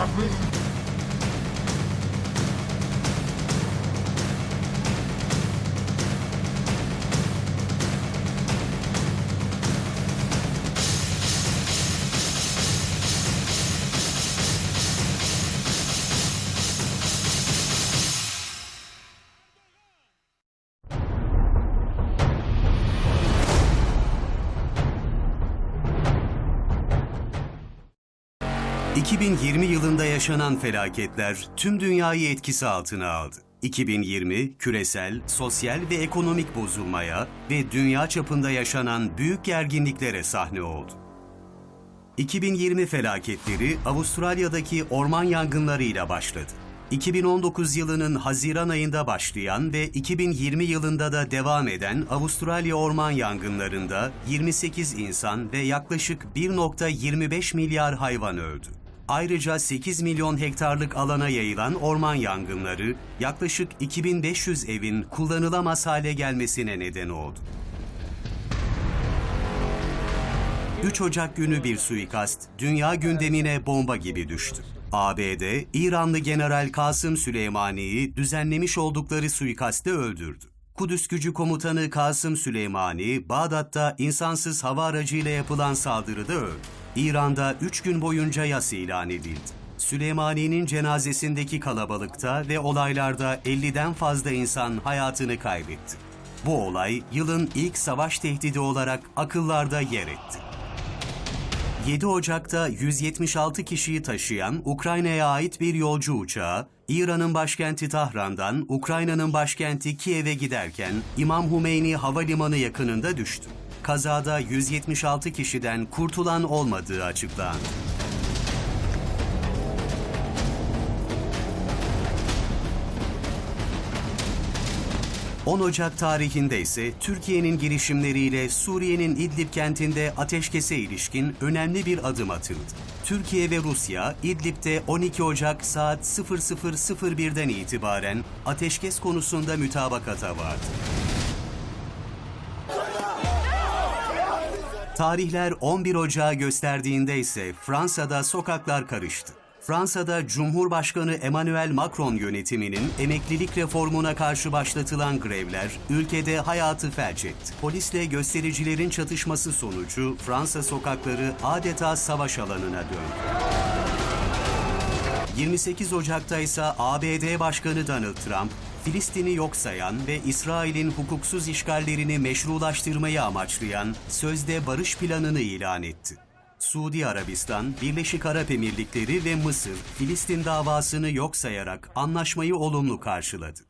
Tá ...2020 yılında yaşanan felaketler tüm dünyayı etkisi altına aldı. 2020, küresel, sosyal ve ekonomik bozulmaya ve dünya çapında yaşanan büyük gerginliklere sahne oldu. 2020 felaketleri Avustralya'daki orman yangınlarıyla başladı. 2019 yılının Haziran ayında başlayan ve 2020 yılında da devam eden Avustralya orman yangınlarında 28 insan ve yaklaşık 1.25 milyar hayvan öldü. Ayrıca 8 milyon hektarlık alana yayılan orman yangınları yaklaşık 2500 evin kullanılamaz hale gelmesine neden oldu. 3 Ocak günü bir suikast dünya gündemine bomba gibi düştü. ABD, İranlı General Kasım Süleymani'yi düzenlemiş oldukları suikaste öldürdü. Kudüs Gücü Komutanı Kasım Süleymani, Bağdat'ta insansız hava aracıyla yapılan saldırıda öldü. İran'da 3 gün boyunca yas ilan edildi. Süleymani'nin cenazesindeki kalabalıkta ve olaylarda 50'den fazla insan hayatını kaybetti. Bu olay yılın ilk savaş tehdidi olarak akıllarda yer etti. 7 Ocak'ta 176 kişiyi taşıyan Ukrayna'ya ait bir yolcu uçağı, İran'ın başkenti Tahran'dan Ukrayna'nın başkenti Kiev'e giderken İmam Humeyni Havalimanı yakınında düştü. Kazada 176 kişiden kurtulan olmadığı açıklandı. ...10 Ocak tarihinde ise Türkiye'nin girişimleriyle Suriye'nin İdlib kentinde ateşkese ilişkin önemli bir adım atıldı. Türkiye ve Rusya, İdlib'de 12 Ocak saat 00.01'den itibaren ateşkes konusunda mütabakata vardı. Tarihler 11 Ocağı gösterdiğinde ise Fransa'da sokaklar karıştı. Fransa'da Cumhurbaşkanı Emmanuel Macron yönetiminin emeklilik reformuna karşı başlatılan grevler ülkede hayatı felç etti. Polisle göstericilerin çatışması sonucu Fransa sokakları adeta savaş alanına döndü. 28 Ocak'ta ise ABD Başkanı Donald Trump, Filistin'i yok sayan ve İsrail'in hukuksuz işgallerini meşrulaştırmayı amaçlayan sözde barış planını ilan etti. Suudi Arabistan, Birleşik Arap Emirlikleri ve Mısır, Filistin davasını yok sayarak anlaşmayı olumlu karşıladı.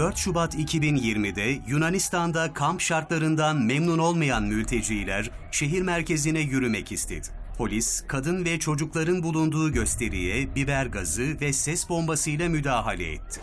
4 Şubat 2020'de Yunanistan'da kamp şartlarından memnun olmayan mülteciler şehir merkezine yürümek istedi. Polis, kadın ve çocukların bulunduğu gösteriye biber gazı ve ses bombasıyla müdahale etti.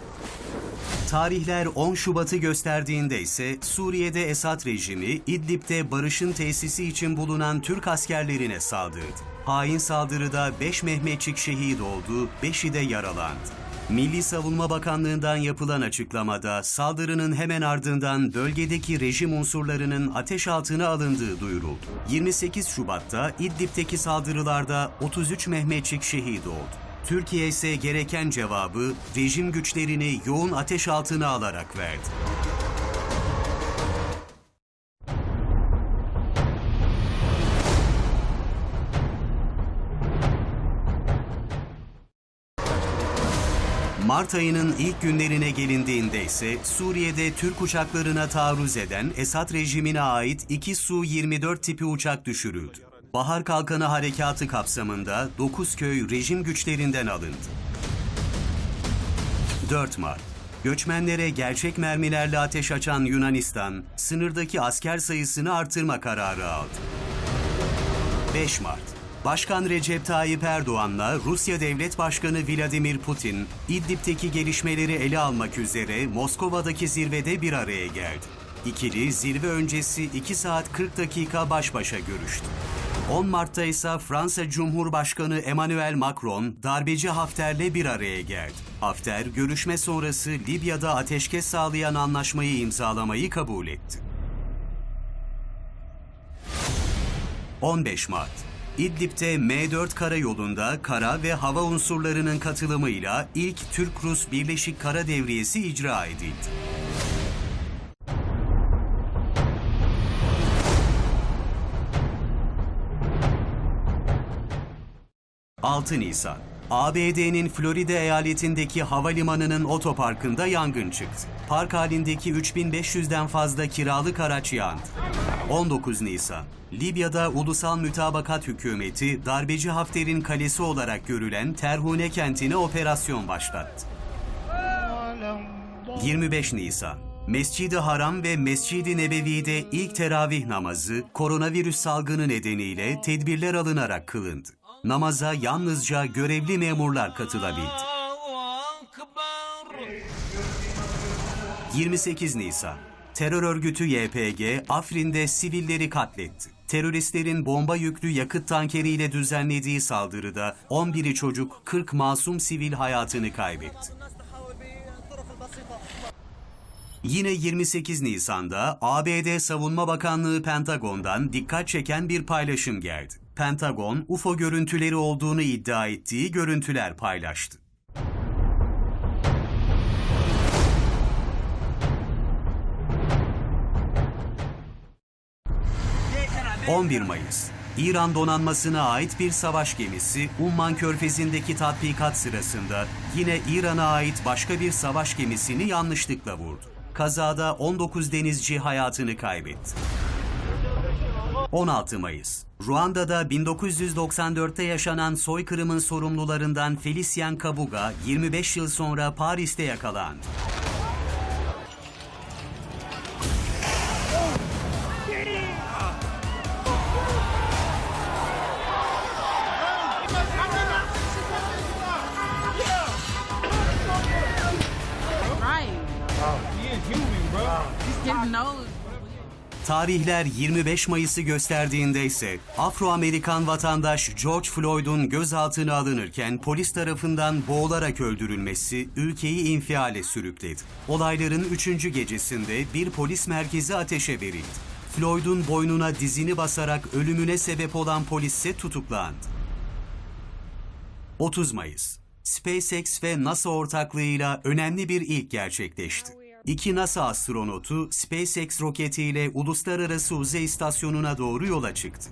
Tarihler 10 Şubat'ı gösterdiğinde ise Suriye'de Esad rejimi İdlib'de barışın tesisi için bulunan Türk askerlerine saldırdı. Hain saldırıda 5 Mehmetçik şehit oldu, 5'i de yaralandı. Milli Savunma Bakanlığı'ndan yapılan açıklamada saldırının hemen ardından bölgedeki rejim unsurlarının ateş altına alındığı duyuruldu. 28 Şubat'ta İdlib'deki saldırılarda 33 Mehmetçik şehit oldu. Türkiye ise gereken cevabı rejim güçlerini yoğun ateş altına alarak verdi. Mart ayının ilk günlerine gelindiğinde ise Suriye'de Türk uçaklarına taarruz eden Esad rejimine ait iki Su-24 tipi uçak düşürüldü. Bahar Kalkanı Harekatı kapsamında 9 köy rejim güçlerinden alındı. 4 Mart Göçmenlere gerçek mermilerle ateş açan Yunanistan, sınırdaki asker sayısını artırma kararı aldı. 5 Mart Başkan Recep Tayyip Erdoğan'la Rusya Devlet Başkanı Vladimir Putin, İdlib'deki gelişmeleri ele almak üzere Moskova'daki zirvede bir araya geldi. İkili zirve öncesi 2 saat 40 dakika baş başa görüştü. 10 Mart'ta ise Fransa Cumhurbaşkanı Emmanuel Macron darbeci Hafter'le bir araya geldi. Hafter, görüşme sonrası Libya'da ateşkes sağlayan anlaşmayı imzalamayı kabul etti. 15 Mart İdlib'de M4 karayolunda kara ve hava unsurlarının katılımıyla ilk Türk-Rus Birleşik Kara Devriyesi icra edildi. 6 Nisan ABD'nin Florida eyaletindeki havalimanının otoparkında yangın çıktı. Park halindeki 3500'den fazla kiralık araç yandı. 19 Nisan Libya'da Ulusal Mütabakat Hükümeti darbeci Hafter'in kalesi olarak görülen Terhune kentine operasyon başlattı. 25 Nisan Mescid-i Haram ve Mescid-i Nebevi'de ilk teravih namazı koronavirüs salgını nedeniyle tedbirler alınarak kılındı. Namaza yalnızca görevli memurlar katılabildi. Allahu Ekber. 28 Nisan Terör örgütü YPG Afrin'de sivilleri katletti. Teröristlerin bomba yüklü yakıt tankeriyle düzenlediği saldırıda 11'i çocuk 40 masum sivil hayatını kaybetti. Yine 28 Nisan'da ABD Savunma Bakanlığı Pentagon'dan dikkat çeken bir paylaşım geldi. Pentagon, UFO görüntüleri olduğunu iddia ettiği görüntüler paylaştı. 11 Mayıs İran donanmasına ait bir savaş gemisi Umman Körfezi'ndeki tatbikat sırasında yine İran'a ait başka bir savaş gemisini yanlışlıkla vurdu. Kazada 19 denizci hayatını kaybetti. 16 Mayıs Ruanda'da 1994'te yaşanan soykırımın sorumlularından Felicien Kabuga 25 yıl sonra Paris'te yakalandı. Tarihler 25 Mayıs'ı gösterdiğinde ise Afro-Amerikan vatandaş George Floyd'un gözaltına alınırken polis tarafından boğularak öldürülmesi ülkeyi infiale sürükledi. Olayların 3. gecesinde bir polis merkezi ateşe verildi. Floyd'un boynuna dizini basarak ölümüne sebep olan polis ise tutuklandı. 30 Mayıs SpaceX ve NASA ortaklığıyla önemli bir ilk gerçekleşti. İki NASA astronotu SpaceX roketiyle uluslararası uzay istasyonuna doğru yola çıktı.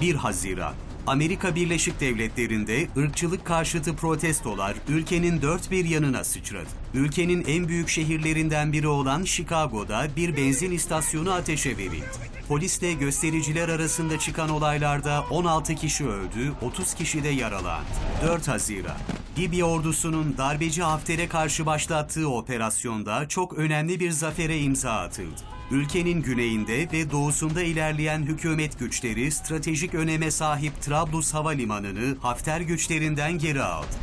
...1 Haziran Amerika Birleşik Devletleri'nde ırkçılık karşıtı protestolar ülkenin dört bir yanına sıçradı. Ülkenin en büyük şehirlerinden biri olan Chicago'da bir benzin istasyonu ateşe verildi. Polisle göstericiler arasında çıkan olaylarda 16 kişi öldü, 30 kişi de yaralandı. 4 Haziran Libya ordusunun darbeci Hafter'e karşı başlattığı operasyonda çok önemli bir zafere imza atıldı. Ülkenin güneyinde ve doğusunda ilerleyen hükümet güçleri stratejik öneme sahip Trablus Havalimanı'nı Hafter güçlerinden geri aldı.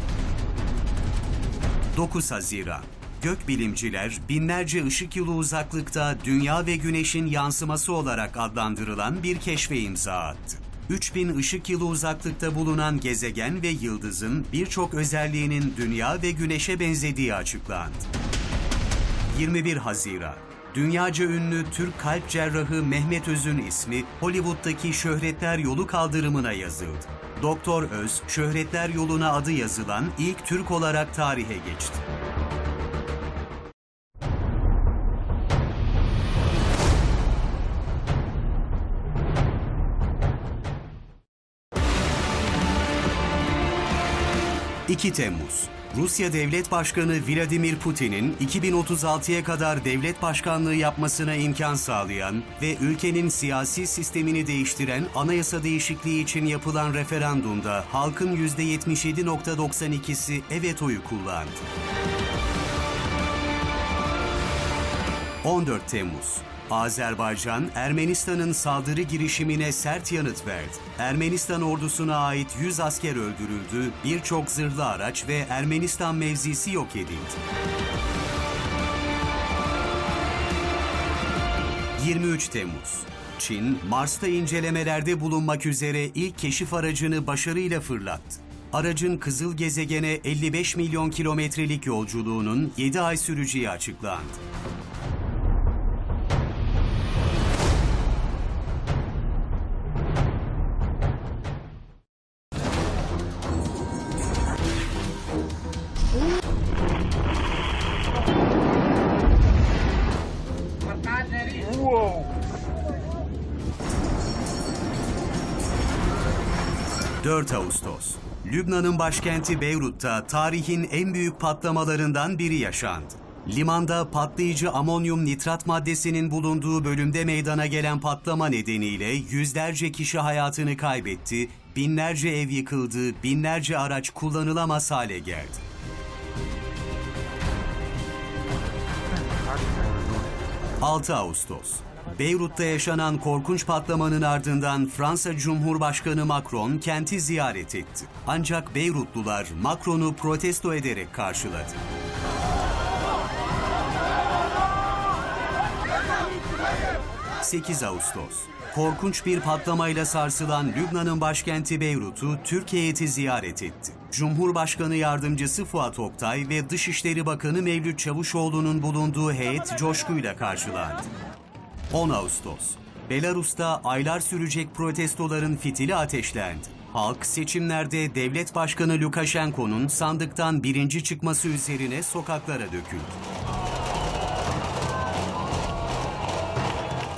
9 Haziran Gökbilimciler binlerce ışık yılı uzaklıkta Dünya ve Güneş'in yansıması olarak adlandırılan bir keşfe imza attı. 3000 ışık yılı uzaklıkta bulunan gezegen ve yıldızın birçok özelliğinin Dünya ve Güneş'e benzediği açıklandı. 21 Haziran Dünyaca ünlü Türk kalp cerrahı Mehmet Öz'ün ismi Hollywood'daki Şöhretler Yolu kaldırımına yazıldı. Doktor Öz, Şöhretler Yolu'na adı yazılan ilk Türk olarak tarihe geçti. ...2 Temmuz Rusya Devlet Başkanı Vladimir Putin'in 2036'ya kadar devlet başkanlığı yapmasına imkan sağlayan ve ülkenin siyasi sistemini değiştiren anayasa değişikliği için yapılan referandumda halkın %77.92'si evet oyu kullandı. 14 Temmuz Azerbaycan, Ermenistan'ın saldırı girişimine sert yanıt verdi. Ermenistan ordusuna ait 100 asker öldürüldü, birçok zırhlı araç ve Ermenistan mevzisi yok edildi. 23 Temmuz. Çin, Mars'ta incelemelerde bulunmak üzere ilk keşif aracını başarıyla fırlattı. Aracın kızıl gezegene 55 milyon kilometrelik yolculuğunun 7 ay süreceği açıklandı. 4 Ağustos. Lübnan'ın başkenti Beyrut'ta tarihin en büyük patlamalarından biri yaşandı. Limanda patlayıcı amonyum nitrat maddesinin bulunduğu bölümde meydana gelen patlama nedeniyle yüzlerce kişi hayatını kaybetti, binlerce ev yıkıldı, binlerce araç kullanılamaz hale geldi. 6 Ağustos. Beyrut'ta yaşanan korkunç patlamanın ardından Fransa Cumhurbaşkanı Macron kenti ziyaret etti. Ancak Beyrutlular Macron'u protesto ederek karşıladı. ...8 Ağustos. Korkunç bir patlamayla sarsılan Lübnan'ın başkenti Beyrut'u Türk heyeti ziyaret etti. Cumhurbaşkanı Yardımcısı Fuat Oktay ve Dışişleri Bakanı Mevlüt Çavuşoğlu'nun bulunduğu heyet coşkuyla karşılandı. 10 Ağustos. Belarus'ta aylar sürecek protestoların fitili ateşlendi. Halk seçimlerde devlet başkanı Lukashenko'nun sandıktan birinci çıkması üzerine sokaklara döküldü.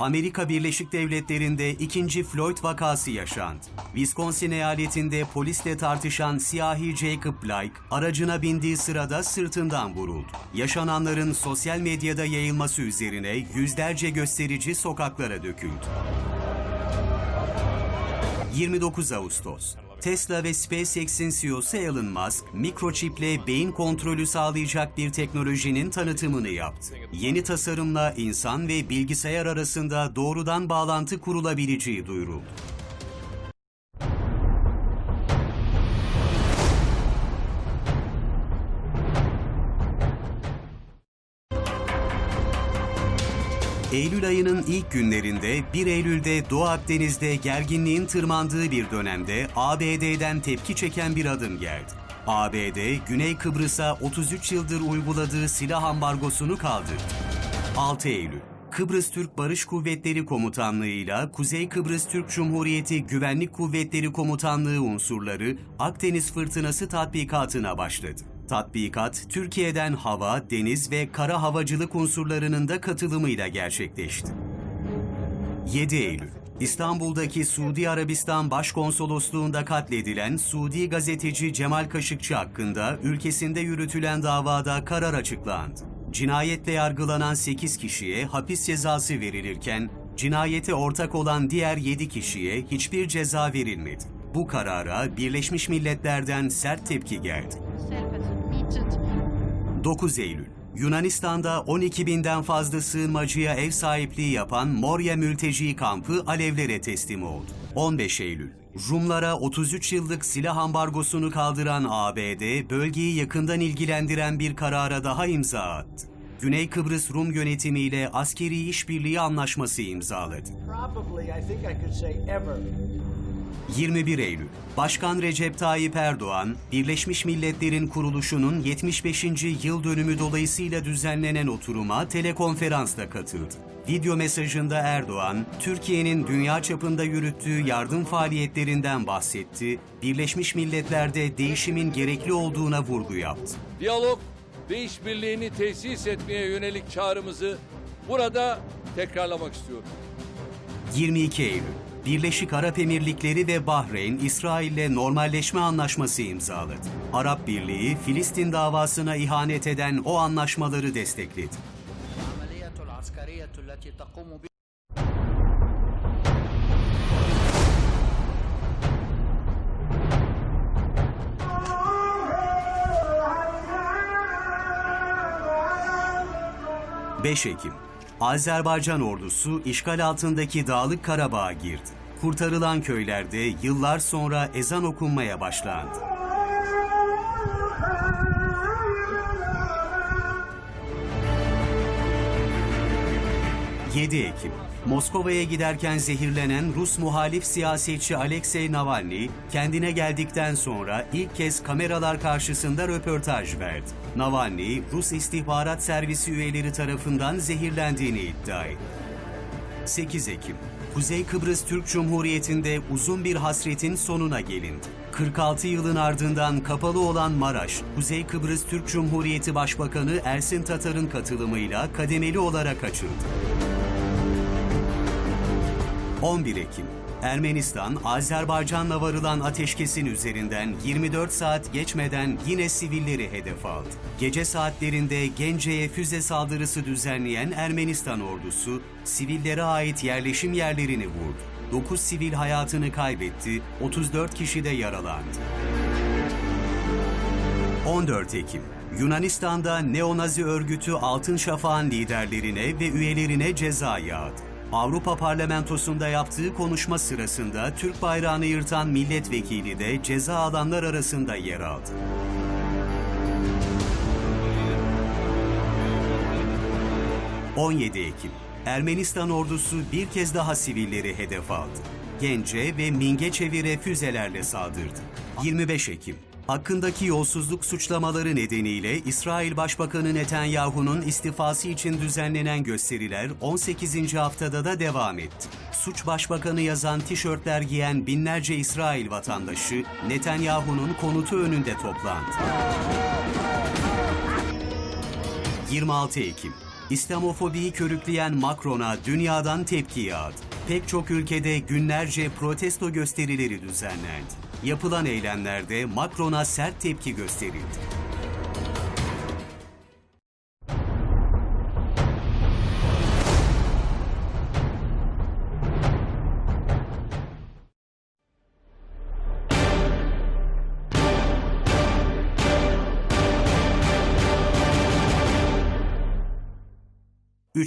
Amerika Birleşik Devletleri'nde ikinci Floyd vakası yaşandı. Wisconsin eyaletinde polisle tartışan siyahi Jacob Blake, aracına bindiği sırada sırtından vuruldu. Yaşananların sosyal medyada yayılması üzerine yüzlerce gösterici sokaklara döküldü. 29 Ağustos. Tesla ve SpaceX'in CEO'su Elon Musk, mikroçiple beyin kontrolü sağlayacak bir teknolojinin tanıtımını yaptı. Yeni tasarımla insan ve bilgisayar arasında doğrudan bağlantı kurulabileceği duyuruldu. Eylül ayının ilk günlerinde 1 Eylül'de Doğu Akdeniz'de gerginliğin tırmandığı bir dönemde ABD'den tepki çeken bir adım geldi. ABD, Güney Kıbrıs'a 33 yıldır uyguladığı silah ambargosunu kaldırdı. 6 Eylül Kıbrıs Türk Barış Kuvvetleri Komutanlığı'yla Kuzey Kıbrıs Türk Cumhuriyeti Güvenlik Kuvvetleri Komutanlığı unsurları Akdeniz Fırtınası tatbikatına başladı. Tatbikat, Türkiye'den hava, deniz ve kara havacılık unsurlarının da katılımıyla gerçekleşti. 7 Eylül İstanbul'daki Suudi Arabistan Başkonsolosluğunda katledilen Suudi gazeteci Cemal Kaşıkçı hakkında ülkesinde yürütülen davada karar açıklandı. Cinayetle yargılanan 8 kişiye hapis cezası verilirken cinayete ortak olan diğer 7 kişiye hiçbir ceza verilmedi. Bu karara Birleşmiş Milletler'den sert tepki geldi. 9 Eylül Yunanistan'da 12 binden fazla sığınmacıya ev sahipliği yapan Moria mülteci kampı alevlere teslim oldu. 15 Eylül Rumlara 33 yıllık silah ambargosunu kaldıran ABD, bölgeyi yakından ilgilendiren bir karara daha imza attı. Güney Kıbrıs Rum yönetimiyle askeri işbirliği anlaşması imzaladı. 21 Eylül Başkan Recep Tayyip Erdoğan, Birleşmiş Milletler'in kuruluşunun 75. yıl dönümü dolayısıyla düzenlenen oturuma telekonferansla katıldı. Video mesajında Erdoğan, Türkiye'nin dünya çapında yürüttüğü yardım faaliyetlerinden bahsetti, Birleşmiş Milletler'de değişimin gerekli olduğuna vurgu yaptı. diyalog ve işbirliğini tesis etmeye yönelik çağrımızı burada tekrarlamak istiyorum. 22 Eylül Birleşik Arap Emirlikleri ve Bahreyn, İsrail'le normalleşme anlaşması imzaladı. Arap Birliği, Filistin davasına ihanet eden o anlaşmaları destekledi. ...5 Ekim, Azerbaycan ordusu işgal altındaki Dağlık Karabağ'a girdi. Kurtarılan köylerde yıllar sonra ezan okunmaya başlandı. 7 Ekim Moskova'ya giderken zehirlenen Rus muhalif siyasetçi Alexei Navalny kendine geldikten sonra ilk kez kameralar karşısında röportaj verdi. Navalny, Rus istihbarat servisi üyeleri tarafından zehirlendiğini iddia etti. 8 Ekim Kuzey Kıbrıs Türk Cumhuriyeti'nde uzun bir hasretin sonuna gelindi. 46 yılın ardından kapalı olan Maraş, Kuzey Kıbrıs Türk Cumhuriyeti Başbakanı Ersin Tatar'ın katılımıyla kademeli olarak açıldı. 11 Ekim Ermenistan, Azerbaycan'la varılan ateşkesin üzerinden 24 saat geçmeden yine sivilleri hedef aldı. Gece saatlerinde Gence'ye füze saldırısı düzenleyen Ermenistan ordusu, sivillere ait yerleşim yerlerini vurdu. 9 sivil hayatını kaybetti, 34 kişi de yaralandı. 14 Ekim Yunanistan'da neonazi örgütü Altın Şafak'ın liderlerine ve üyelerine ceza yağdı. Avrupa Parlamentosu'nda yaptığı konuşma sırasında Türk bayrağını yırtan milletvekili de ceza alanlar arasında yer aldı. ...17 Ekim... Ermenistan ordusu bir kez daha sivilleri hedef aldı. Gence ve Mingeçevir'e füzelerle saldırdı. 25 Ekim... Hakkındaki yolsuzluk suçlamaları nedeniyle İsrail Başbakanı Netanyahu'nun istifası için düzenlenen gösteriler 18. haftada da devam etti. Suç Başbakanı yazan tişörtler giyen binlerce İsrail vatandaşı Netanyahu'nun konutu önünde toplandı. 26 Ekim İslamofobiyi körükleyen Macron'a dünyadan tepki yağdı. Pek çok ülkede günlerce protesto gösterileri düzenlendi. Yapılan eylemlerde Macron'a sert tepki gösterildi.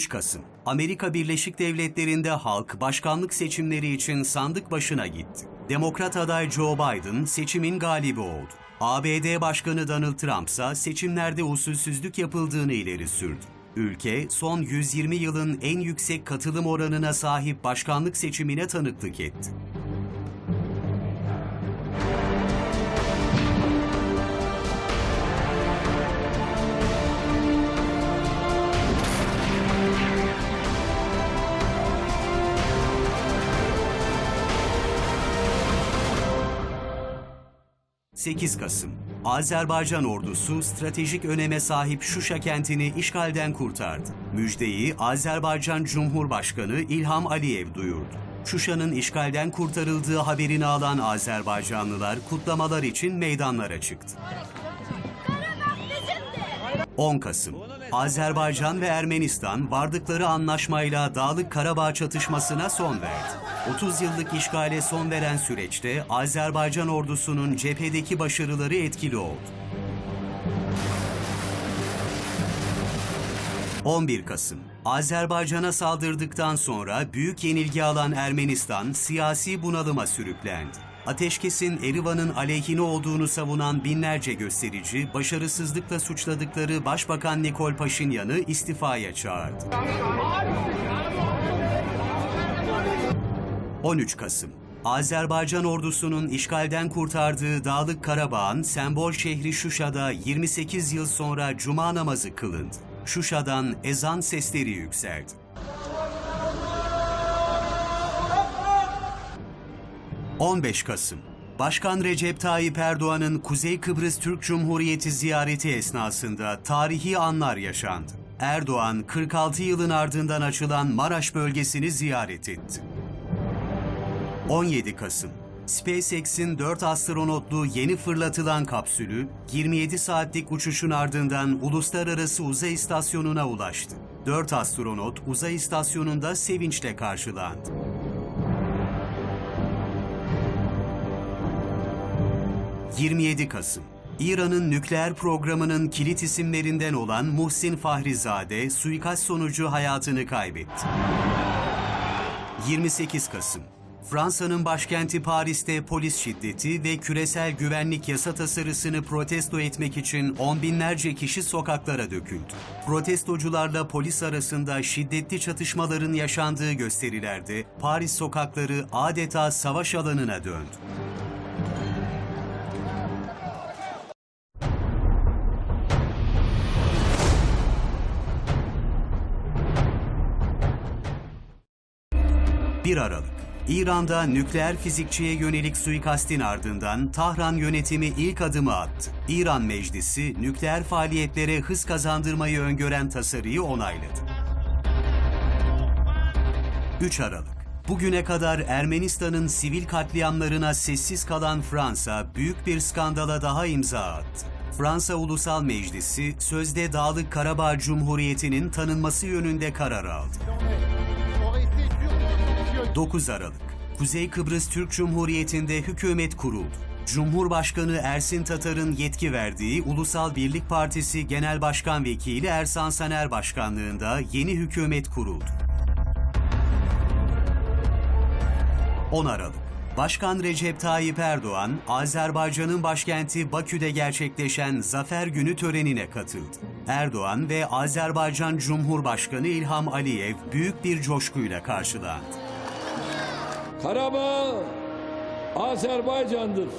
...3 Kasım. Amerika Birleşik Devletleri'nde halk başkanlık seçimleri için sandık başına gitti. Demokrat aday Joe Biden seçimin galibi oldu. ABD Başkanı Donald Trump ise seçimlerde usulsüzlük yapıldığını ileri sürdü. Ülke son 120 yılın en yüksek katılım oranına sahip başkanlık seçimine tanıklık etti. ...8 Kasım. Azerbaycan ordusu stratejik öneme sahip Şuşa kentini işgalden kurtardı. Müjdeyi Azerbaycan Cumhurbaşkanı İlham Aliyev duyurdu. Şuşa'nın işgalden kurtarıldığı haberini alan Azerbaycanlılar kutlamalar için meydanlara çıktı. 10 Kasım. Azerbaycan ve Ermenistan vardıkları anlaşmayla Dağlık Karabağ çatışmasına son verdi. 30 yıllık işgale son veren süreçte Azerbaycan ordusunun cephedeki başarıları etkili oldu. 11 Kasım. Azerbaycan'a saldırdıktan sonra büyük yenilgi alan Ermenistan siyasi bunalıma sürüklendi. Ateşkesin Erivan'ın aleyhine olduğunu savunan binlerce gösterici, başarısızlıkla suçladıkları Başbakan Nikol Paşinyan'ı istifaya çağırdı. 13 Kasım. Azerbaycan ordusunun işgalden kurtardığı Dağlık Karabağ'ın sembol şehri Şuşa'da 28 yıl sonra cuma namazı kılındı. Şuşa'dan ezan sesleri yükseldi. 15 Kasım. Başkan Recep Tayyip Erdoğan'ın Kuzey Kıbrıs Türk Cumhuriyeti ziyareti esnasında tarihi anlar yaşandı. Erdoğan 46 yılın ardından açılan Maraş bölgesini ziyaret etti. 17 Kasım. SpaceX'in 4 astronotlu yeni fırlatılan kapsülü 27 saatlik uçuşun ardından Uluslararası Uzay İstasyonu'na ulaştı. 4 astronot uzay istasyonunda sevinçle karşılandı. 27 Kasım. İran'ın nükleer programının kilit isimlerinden olan Muhsin Fahrizade suikast sonucu hayatını kaybetti. 28 Kasım Fransa'nın başkenti Paris'te polis şiddeti ve küresel güvenlik yasa tasarısını protesto etmek için on binlerce kişi sokaklara döküldü. Protestocularla polis arasında şiddetli çatışmaların yaşandığı gösterilerde Paris sokakları adeta savaş alanına döndü. Bir Aralık İran'da nükleer fizikçiye yönelik suikastin ardından Tahran yönetimi ilk adımı attı. İran Meclisi nükleer faaliyetlere hız kazandırmayı öngören tasarıyı onayladı. 3 Aralık Bugüne kadar Ermenistan'ın sivil katliamlarına sessiz kalan Fransa büyük bir skandala daha imza attı. Fransa Ulusal Meclisi sözde Dağlık Karabağ Cumhuriyeti'nin tanınması yönünde karar aldı. 9 Aralık Kuzey Kıbrıs Türk Cumhuriyeti'nde hükümet kuruldu. Cumhurbaşkanı Ersin Tatar'ın yetki verdiği Ulusal Birlik Partisi Genel Başkan Vekili Ersan Saner Başkanlığında yeni hükümet kuruldu. 10 Aralık Başkan Recep Tayyip Erdoğan, Azerbaycan'ın başkenti Bakü'de gerçekleşen Zafer Günü törenine katıldı. Erdoğan ve Azerbaycan Cumhurbaşkanı İlham Aliyev büyük bir coşkuyla karşılandı. Karabağ Azerbaycan'dır.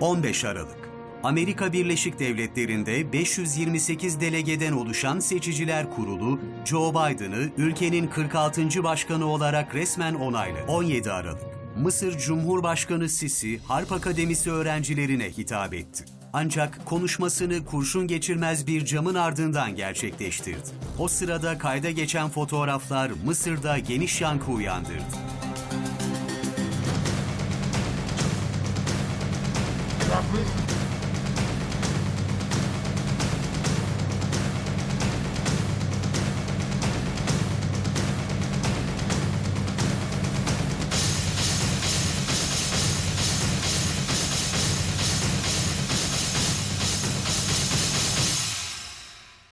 15 Aralık Amerika Birleşik Devletleri'nde 528 delegeden oluşan Seçiciler Kurulu, Joe Biden'ı ülkenin 46. başkanı olarak resmen onayladı. 17 Aralık Mısır Cumhurbaşkanı Sisi, Harp Akademisi öğrencilerine hitap etti. Ancak konuşmasını kurşun geçirmez bir camın ardından gerçekleştirdi. O sırada kayda geçen fotoğraflar Mısır'da geniş yankı uyandırdı. Please.